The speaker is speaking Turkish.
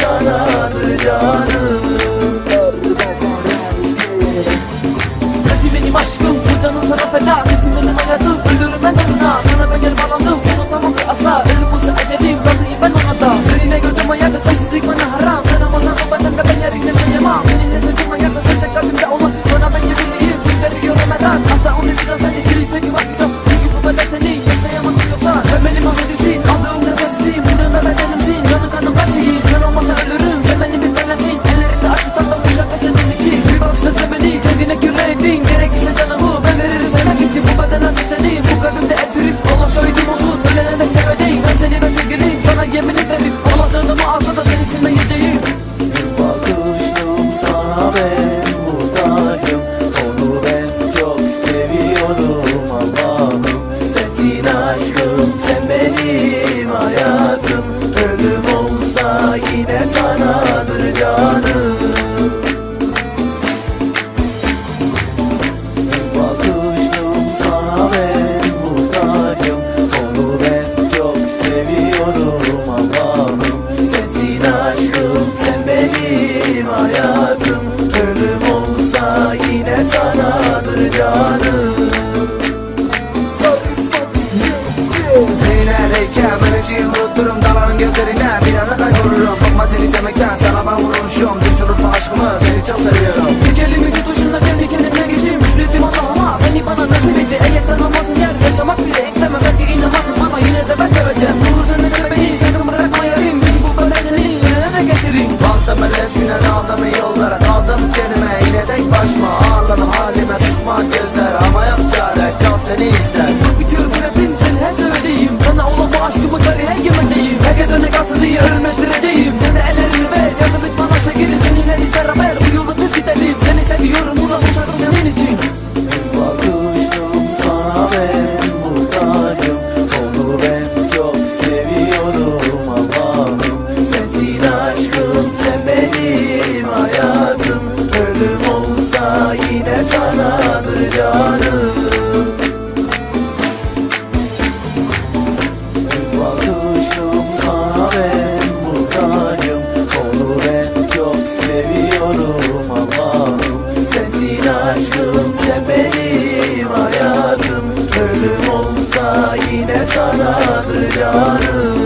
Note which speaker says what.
Speaker 1: sanadır canım
Speaker 2: yemin ederim.
Speaker 1: Yalan tanımı anladım Benim hayatım ölüm olsa yine sanadır canım. Zinereyken ben
Speaker 3: içi unutturum dalanın gözlerine Bir anı da görürüm Bakma seni sevmekten sana ben vurulmuşum. Düz aşkımı seni çok seviyorum.
Speaker 2: Bir kelime bir tuşunda kendi kendimle geçeyim. Şükredim Allah'ıma seni bana nasip etti. Eğer sen
Speaker 3: ama Bakıma gözler ama yok çare Kal seni
Speaker 1: izle sanadır canım Bir bakışım sana ben muhtacım Onu ben çok seviyorum Allah'ım Sensin aşkım sen benim hayatım Ölüm olsa yine sanadır canım